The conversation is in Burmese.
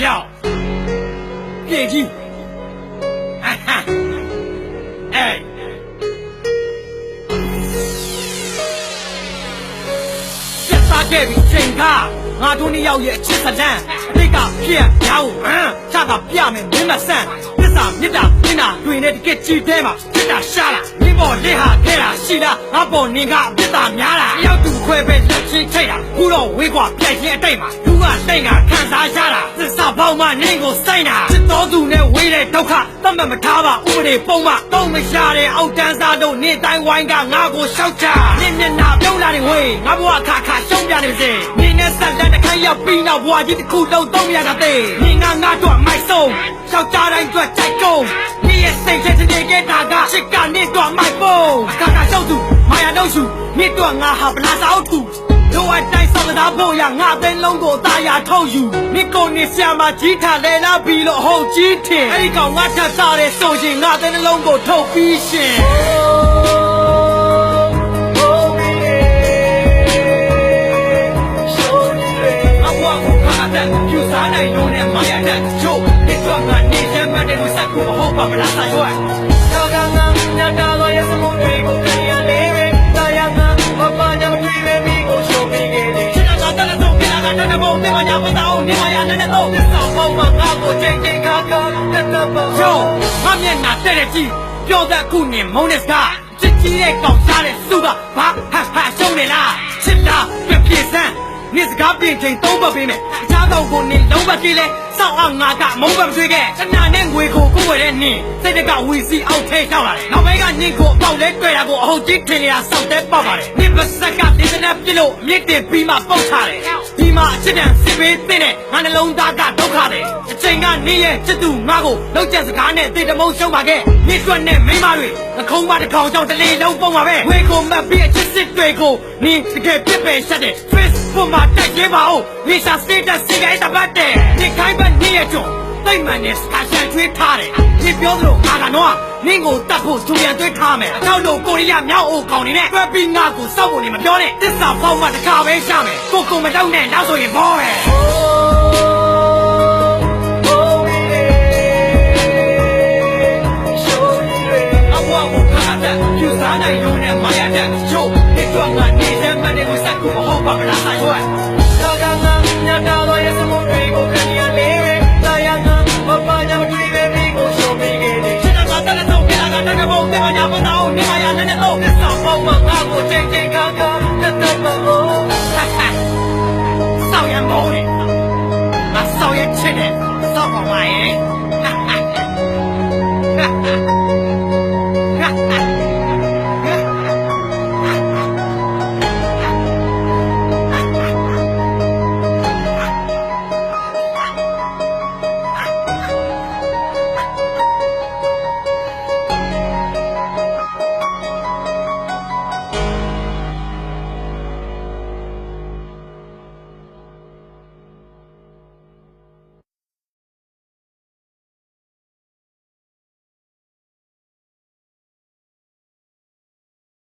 ရောက်ပြေကြီးဟာဟာအေးပြတ်သားခဲ့ပြီချိန်ခါငါတို့နှစ်ယောက်ရဲ့အချစ်စလန်းအတိတ်ကပြက်ရောင်းဟမ်ချတာပြမယ်မင်းမဆန်းပစ္စာမြစ်တာမြင်တာတွင်တဲ့တကက်ကြည့်တဲမှာပြစ်တာရှားလာမင်းပေါ်လက်ဟာခဲတာရှိလားငါပေါ်နင်ကအပြစ်တာများလားတယောက်တူခွဲပဲလက် ချင်းထိတ်တာခုတော့ဝေးကွာပြက်ချင်းအတိတ်မှာလူကတိတ်ကခံစားရတာသစ္စာပေါင်းမှနင်းကိုစိုက်တာချစ်တော်သူနဲ့ဝေးတဲ့ဒုက္ခတတ်မှတ်မထားပါဥပဒေပုံမှတော့မရတဲ့အောက်တန်းစားတို့နေတိုင်းဝိုင်းကငါကိုရှောက်ချနင်းမျက်နှာပြုံးလာတဲ့ဝေးငါဘဝခါခါရှုံးပြနေစေနင်းနဲ့ဆက်လက်တစ်ခါရောက်ပြီးနောက်ဘဝကြီးတစ်ခုလုံးသုံးရတာတဲ့နင်းကငါတို့မိုက်ဆုံးရှောက်ကြတိုင်းအတွက်ကြိုက်ကုန်နင်းရဲ့စိတ်ချက်တဲ့ကတာကချစ်ကနေတော့မိုက်ပုံခါခါရှောက်သူမာယာတော့ရှူနင်းတော့ငါဟာဗလာစာအုပ်သူ တို့အတိုင်းစောက်သားဖို့ရငါသိန်းလုံးကိုတာယာထုတ်ယူနိကိုနေဆ iam မကြီးထားလဲလာပြီးလို့ဟုတ်ကြီးထင်အဲ့ဒီကောင်ငါထပ်စားတဲ့ဆိုရင်ငါသိန်းလုံးကိုထုတ်ပြီးရှင်အဘွားကိုခါတဲ့ပြူစားနိုင်လို့နဲ့မာယာတဲ့ချို့ဒီတော့ကနေရမ်းတဲ့ကိုစက်ကိုမဟုတ်ပါမလားဆိုင်ရွ လည်းတော့ပြတာကတည်းကဘုံနဲ့မညာမတော့နေမရနဲ့တော့သစ္စာပေါင်းမှငါကိုချိန်ချိန်ခါခါတက်တပါကျော်ငါမျက်နှာတဲ့တဲ့ကြည့်ပြောတဲ့ခုနေမုန်းတဲ့စကားချစ်ကြီးတဲ့ကောင်စားတဲ့စုကဘာဟာဟာရှုံးနေလားချစ်တာပြပြစမ်းနေစကားပြင်ချိန်သုံးပတ်ပေးမယ်အချားကောင်ကိုနေလုံးပတ်ကြည့်လဲစောက်အောင်ငါကမုန်းပတ်မတွေ့ခဲ့တနာနဲ့ငွေကိုကိုယ်ဝယ်တဲ့နင်းစိတ်တကဝီစီအောက်ထဲရောက်လာတယ်နောက်ပိုင်းကနင်းကိုအပေါက်လဲတွေ့တာကိုအဟုတ်ကြီးထင်နေတာစောက်တဲ့ပေါ့ပါတယ်နင်းပါစက်ကဒီစနဲ့ပြလို့မြစ်တင်ပြီးမှပုတ်ထားတယ် ဒီမှာအချစ်တန်စစ်ပေးတဲ့ငါနှလုံးသားကဒုက္ခတယ်အချိန်ကနေရဲ့ချစ်သူငါကိုလောက်ကျက်စကားနဲ့တေတမုံရှုံးပါခဲ့မြစ်ရွက်နဲ့မိန်းမတွေအခုံးမတစ်ကောင်ကြောင့်တလေလုံးပုံပါပဲဝေကိုမတ်ပြီးအချစ်စစ်တွေကိုနင်းတကယ်ပြစ်ပယ်ရှက်တယ် Facebook မှာတက်ရေးပါဦးလီစာစတေးတက်စီကဲတပတ်တယ်ဒီခိုင်းဘက်နေရကြုံ တိတ်မှန်နဲ့စကားချန်ထွေးထားတယ်ဒီပြောသလိုငါကတော့နင်းကိုတတ်ဖို့သူပြန်သွေးထားမယ်အတော့လို့ကိုရီးယားမြောက်အိုကောင်နေနဲ့တွဲပြီးငါကိုစောက်ဖို့နေမပြောနဲ့တစ္ဆာပေါက်မှတခါပဲရှာမယ်ကိုကိုမတောက်နဲ့နောက်ဆိုရင်ဘောပဲအဘွားကိုခါတဲ့ပြူစားနိုင်လို့နဲ့မရတဲ့ချို့ဒီတော့ငါနေတဲ့မတဲ့ကိုစက်ကိုမဟုတ်ပါမလားဆိုင်ရွက်ဒါကငါညတာ တာကတကယ်ဘုံနဲ့မညာမတော့နေမရနဲ့တော့သစ္စာပေါင်းမှငါကိုချိန်ချိန်ခါခါတက်တပါအိုးစောက်ရမောနေငါစောက်ရချစ်တယ်စောက်ပါမရဲ့